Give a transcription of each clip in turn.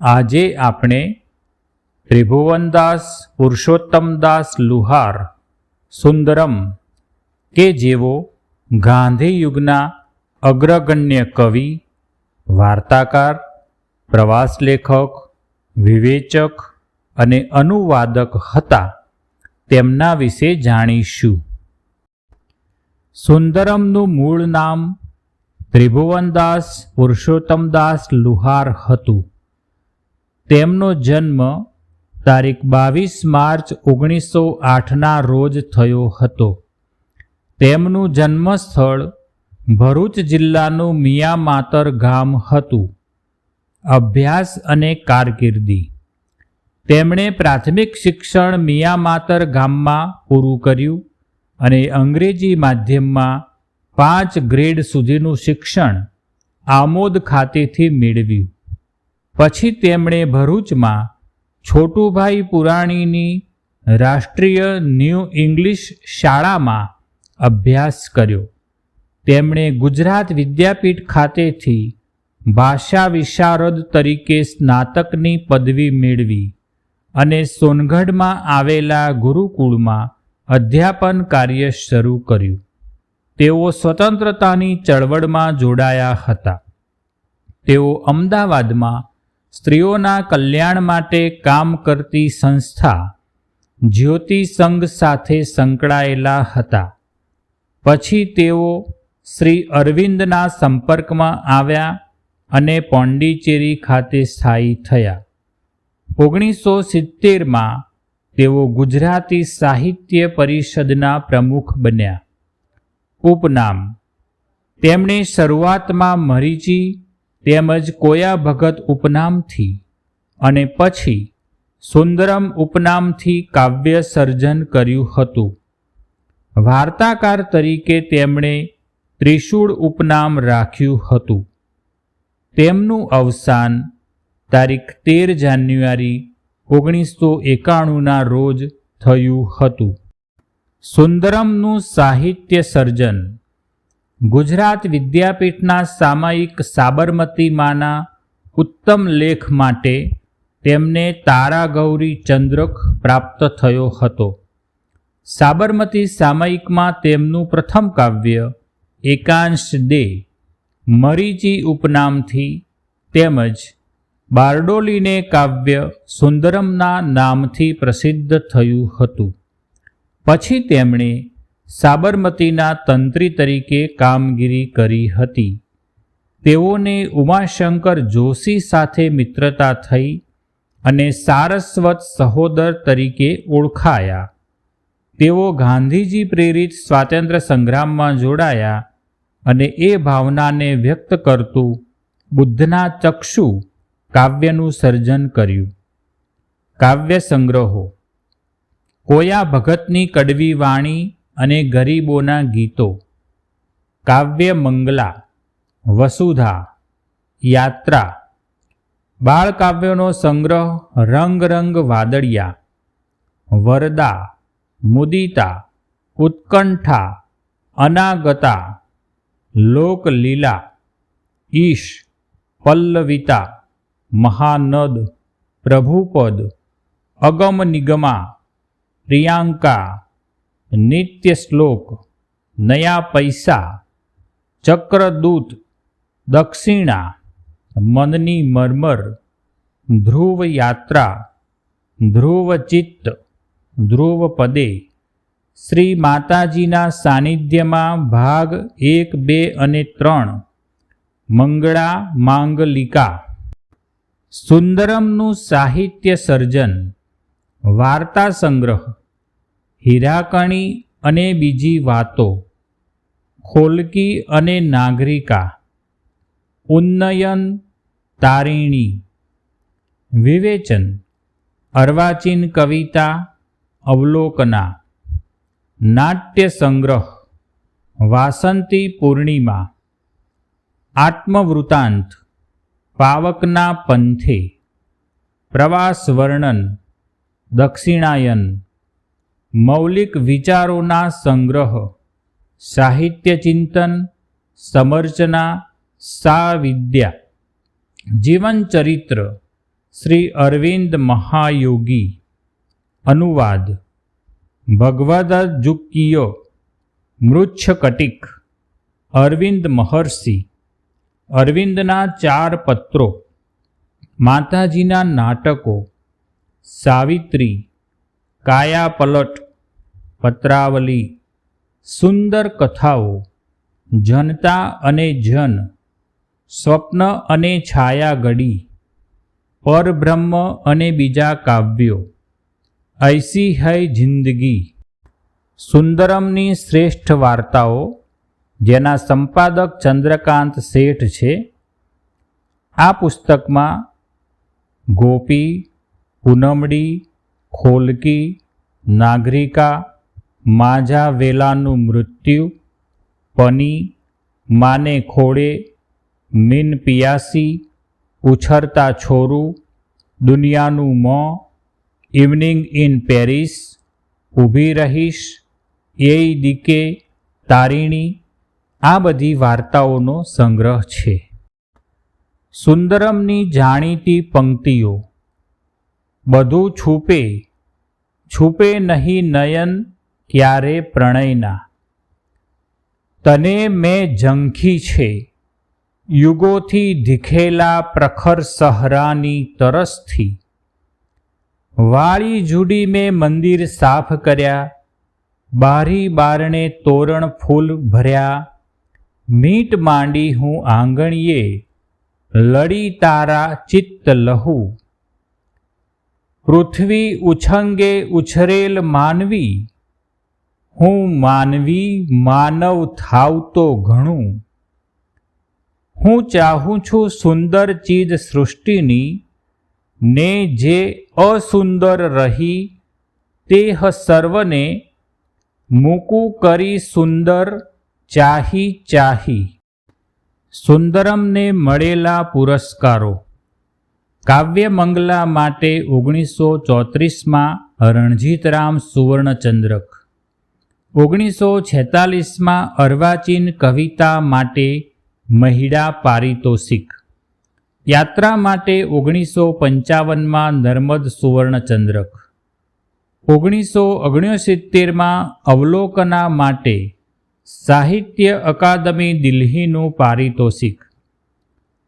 આજે આપણે ત્રિભુવનદાસ, પુરુષોત્તમદાસ લુહાર, સુંદરમ કે જેઓ ગાંધી યુગના અગ્રગણ્ય કવિ, વાર્તાકાર પ્રવાસ લેખક વિવેચક અને અનુવાદક હતા, તેમના વિશે જાણીશું. સુંદરમનું મૂળ નામ ત્રિભુવનદાસ, પુરુષોત્તમદાસ લુહાર હતું. તેમનો જન્મ તારીખ બાવીસ માર્ચ ઓગણીસો આઠના રોજ થયો હતો. તેમનું જન્મસ્થળ ભરૂચ જિલ્લાનું મિયામાતર ગામ હતું. અભ્યાસ અને કારકિર્દી. તેમણે પ્રાથમિક શિક્ષણ મિયામાતર ગામમાં પૂરું કર્યું અને અંગ્રેજી માધ્યમમાં પાંચ ગ્રેડ સુધીનું શિક્ષણ આમોદ ખાતેથી મેળવ્યું. પછી તેમણે ભરૂચમાં છોટુભાઈ પુરાણીની રાષ્ટ્રીય ન્યૂ ઇંગ્લિશ શાળામાં અભ્યાસ કર્યો. તેમણે ગુજરાત વિદ્યાપીઠ ખાતેથી ભાષા વિશારદ તરીકે સ્નાતકની પદવી મેળવી અને સોનગઢમાં આવેલા ગુરુકુળમાં અધ્યાપન કાર્ય શરૂ કર્યું. તેઓ સ્વતંત્રતાની ચળવળમાં જોડાયા હતા. તેઓ અમદાવાદમાં સ્ત્રીઓના કલ્યાણ માટે કામ કરતી સંસ્થા જ્યોતિ સંઘ સાથે સંકળાયેલા હતા. પછી તેઓ શ્રી અરવિંદના સંપર્કમાં આવ્યા અને પોંડિચેરી ખાતે સ્થાયી થયા. ઓગણીસો સિત્તેરમાં તેઓ ગુજરાતી સાહિત્ય પરિષદના પ્રમુખ બન્યા. ઉપનામ. તેમણે શરૂઆતમાં મરીચી તેમજ કોયા ભગત ઉપનામથી અને પછી સુંદરમ ઉપનામથી કાવ્ય સર્જન કર્યું હતું. વાર્તાકાર તરીકે તેમણે ત્રિશૂળ ઉપનામ રાખ્યું હતું. તેમનું અવસાન તારીખ તેર જાન્યુઆરી ઓગણીસો એકાણુંના રોજ થયું હતું. સુંદરમનું સાહિત્ય સર્જન ગુજરાત વિદ્યાપીઠના સામાયિક સાબરમતીમાંના ઉત્તમ લેખ માટે તેમને તારા ગૌરી ચંદ્રક પ્રાપ્ત થયો હતો. સાબરમતી સામાયિકમાં તેમનું પ્રથમ કાવ્ય, એકાંશ દે, મરીચી ઉપનામથી તેમજ બારડોલીને કાવ્ય સુંદરમના નામથી પ્રસિદ્ધ થયું હતું. પછી તેમણે સાબરમતીના તંત્રી તરીકે કામગીરી કરી હતી. તેઓને ઉમાશંકર જોશી સાથે મિત્રતા થઈ અને સારસ્વત સહોદર તરીકે ઓળખાયા. તેઓ ગાંધીજી પ્રેરિત સ્વાતંત્ર્ય સંગ્રામમાં જોડાયા અને એ ભાવનાને વ્યક્ત કરતું બુદ્ધના ચક્ષુ કાવ્યનું સર્જન કર્યું. કાવ્ય સંગ્રહો કોયા ભગતની કડવી વાણી અને ગરીબોના ગીતો. કાવ્ય મંગલા, વસુધા, યાત્રા. બાળકાવ્યોનો સંગ્રહ રંગ રંગ વાદળિયા. વરદા, મુદિતા, ઉત્કંઠા, અનાગતા, લોકલીલા. ઈશ, પલ્લવિતા, મહાનદ, પ્રભુપદ અગમ નિગમા પ્રિયાંકા નિત્ય શ્લોક, નયા પૈસા, ચક્રદૂત, દક્ષિણા, મનની મરમર, ધ્રુવ યાત્રા, ધ્રુવ ચિત્ત, ધ્રુવ પદે. શ્રી માતાજીના સાનિધ્યમાં ભાગ એક, બે અને ત્રણ. મંગળા માંગલિકા. સુંદરમનું સાહિત્ય સર્જન. વાર્તા સંગ્રહ. હીરાકણી અને બીજી વાતો. ખોલકી અને નાગરિકા. ઉન્નયન તારીણી. વિવેચન. અર્વાચીન કવિતા, અવલોકના. નાટ્ય સંગ્રહ વાસંતી પૂર્ણિમા. આત્મવૃતાંત. પાવકના પંથે. પ્રવાસ વર્ણન. દક્ષિણાયન. મૌલિક વિચારોના સંગ્રહ, સાહિત્ય ચિંતન, સમર્ચના સા વિદ્યા જીવન ચરિત્ર, શ્રી અરવિંદ મહાયોગી, અનુવાદ ભગવદજુકીય મૃચ્છકટિક, અરવિંદ મહર્ષિ, અરવિંદના ચાર પત્રો, માતાજીના નાટકો, સાવિત્રી કાયાપલટ, પત્રાવલી, સુંદર કથાઓ, જનતા અને જન, સ્વપ્ન અને છાયા ઘડી પરબ્રહ્મ અને બીજા કાવ્યો, ઐસી હૈ જિંદગી. સુંદરમની શ્રેષ્ઠ વાર્તાઓ, જેના સંપાદક ચંદ્રકાંત શેઠ છે, આ પુસ્તકમાં ગોપી, પૂનમડી ખોલકી, નાગરિકા, માજા વેલાનું મૃત્યુ, પની, માને ખોડે મીન પિયાસી, ઉછરતા છોરું, દુનિયાનું મોં, ઇવનિંગ ઇન પેરિસ, ઊભી રહીશ એ દીકે, તારીણી, આ બધી વાર્તાઓનો સંગ્રહ છે. સુંદરમની જાણીતી પંક્તિઓ. બધું છૂપે છૂપે નહીં નયન ક્યારે પ્રણયના? તને મેં ઝંખી છે. યુગોથી ધીખેલા પ્રખર સહરાની તરસથી. વાળી જુડી મેં મંદિર સાફ કર્યા. બારી બારણે તોરણ ફૂલ ભર્યા. મીટ માંડી હું આંગણીએ. લડી તારા ચિત્ત લહુ. પૃથ્વી ઉછંગે ઉછરેલ માનવી, હું માનવી માનવ થાવતો ઘણું. હું ચાહું છું સુંદર ચીજ સૃષ્ટિની, ને જે અસુંદર રહી, તે સર્વને મૂકું કરી સુંદર ચાહી ચાહી. સુંદરમને મળેલા પુરસ્કારો. કાવ્યમંગલા માટે ઓગણીસો ચોત્રીસમાં રણજીતરામ સુવર્ણચંદ્રક. ઓગણીસો છેતાલીસમાં અર્વાચીન કવિતા માટે મહિડા પારિતોષિક. યાત્રા માટે ઓગણીસો પંચાવનમાં નર્મદ સુવર્ણચંદ્રક. ઓગણીસો ઓગણસિત્તેરમાં અવલોકના માટે સાહિત્ય અકાદમી દિલ્હીનું પારિતોષિક.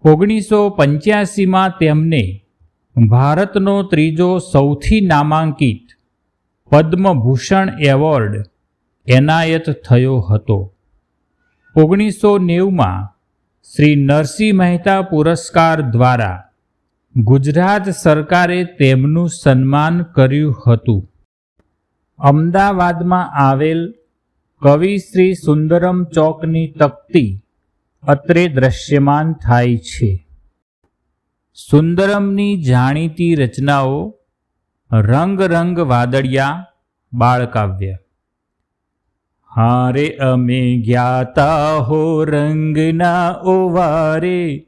ઓગણીસો પંચ્યાસીમાં તેમને ભારતનો ત્રીજો સૌથી નામાંકિત પદ્મભૂષણ એવોર્ડ એનાયત થયો હતો. ઓગણીસો નેવુંમાં શ્રી નરસિંહ મહેતા પુરસ્કાર દ્વારા ગુજરાત સરકારે તેમનું સન્માન કર્યું હતું. અમદાવાદમાં આવેલ કવિ શ્રી સુંદરમ ચોકની તકતી અત્રે દ્રશ્યમાન થાય છે. સુંદરમની જાણીતી રચનાઓ રંગ રંગ વાદળિયા બાળકાવ્ય. હારે અમે જ્ઞાતા હો રંગના ઓવારે,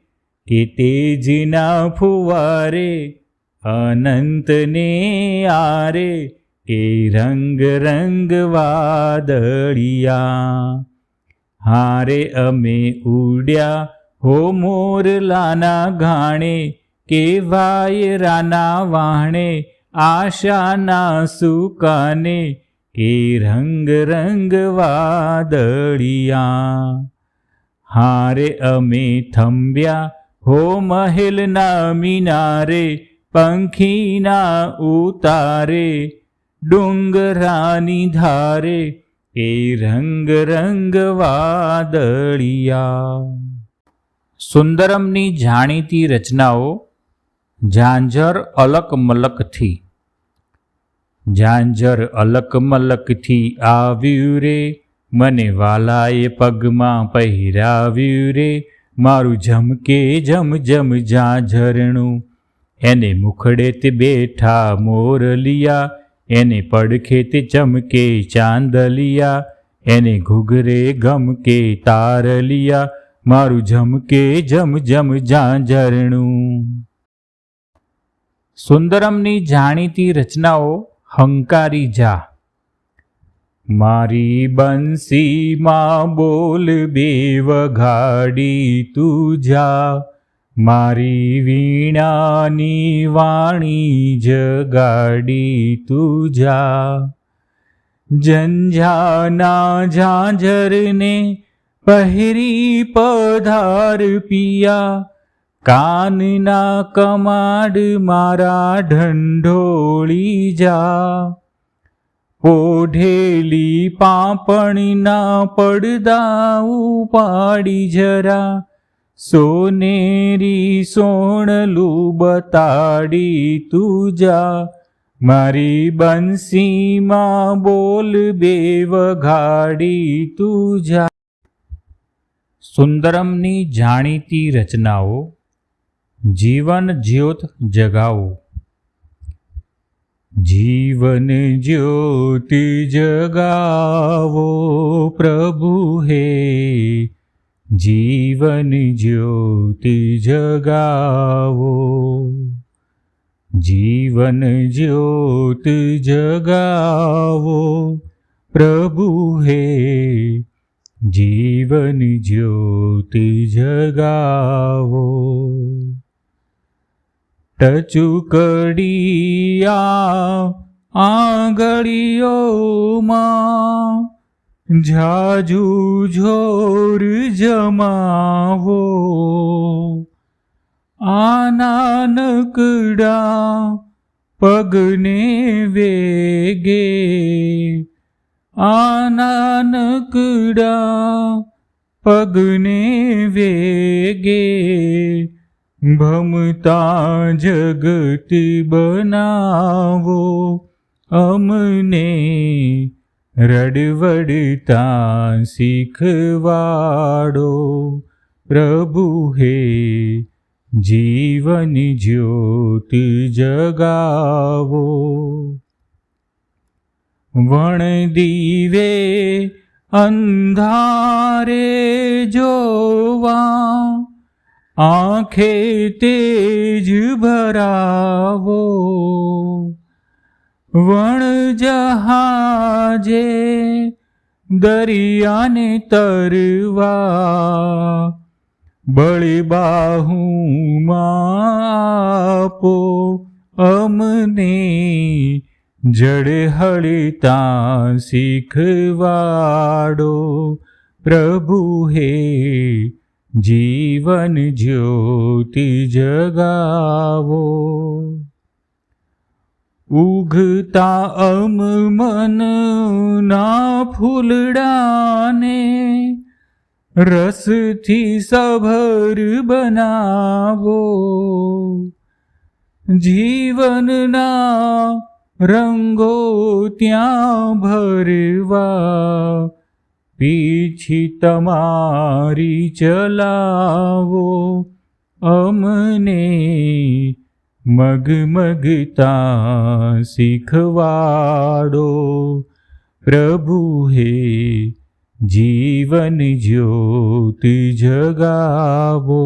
કે તેજના ફુવારે, અનંતને આરે, કે રંગ રંગ વાદળિયા. હારે અમે ઉડ્યા, હો મોરલાના ઘાણે કે રાના વાણે, આશાના સુકાને, કે રંગ રંગ વાદળિયા. હારે અમે થંભ્યા, હો મહેલના મિનારે, પંખીના ઉતારે, ડુંગરાની ધારે એ રંગ રંગ વાદળિયા. સુંદરમની જાણીતી રચનાઓ ઝાંઝર અલક મલકથી ઝાંઝર અલક મલકથી આવ્યું રે, મને વાલાએ પગમાં પહેરાવ્યું રે, મારું જમકે જમ જમ ઝાંઝરણું. એને મુખડે તે બેઠા મોરલિયા એને પડખે તે ચમકે ચાંદલિયા, એને ઘૂઘરે ગમકે તારલિયા, મારું જમકે જમ જમ ઝાંઝરણું. સુંદરમની જાણીતી રચનાઓ હંકારી જા. મારી બંસીમાં બોલ બે વઘાડી તું જા. મારી વીણાની વાણી જગાડી તુજા જંઝાના ઝાંઝરને પહેરી પધાર પિયા. કાનના કમાડ મારા ઢંઢોળી જા. પોઢેલી પાપણના પડદા ઉપાડી જરા. સોનેરી સોણલું બતાડી તુજા, મારી બંસીમાં બોલ બે વઘાડી તુજા. સુંદરમની જાણીતી રચનાઓ, જીવન જ્યોત જગાવો જીવન જ્યોતિ જગાવો પ્રભુ હે. જીવન જ્યોતિ જગાવો. જીવન જ્યોતિ જગાવો. પ્રભુ હે જીવન જ્યોતિ જગાવો. ટચુકડિયા આંગળીઓમાં ઝાઝુ જોર જમાવો. આનાનકડા પગને વેગે. આનાનકડા પગને વેગે. ભમતા જગત બનાવો અમને. રડવડતા શીખવાડો. પ્રભુ હે જીવન જ્યોત જગાવો. વણ દીવે અંધારે જોવા. આંખે તેજ ભરાવો. વણ જહાજે દરિયાને તરવા બળી બાહુમાં આપો અમને જડ હળતા શીખવાડો. પ્રભુ હે જીવન જ્યોતિ જગાવો. ઉઘતા અમ મન ના ફૂલડાને રસથી સભર બનાવો. જીવનના રંગો ત્યાં ભરવા, પીછી તમારી ચલાવો. અમને મગમગતા શીખવાડો પ્રભુ હે જીવન જ્યોત જગાવો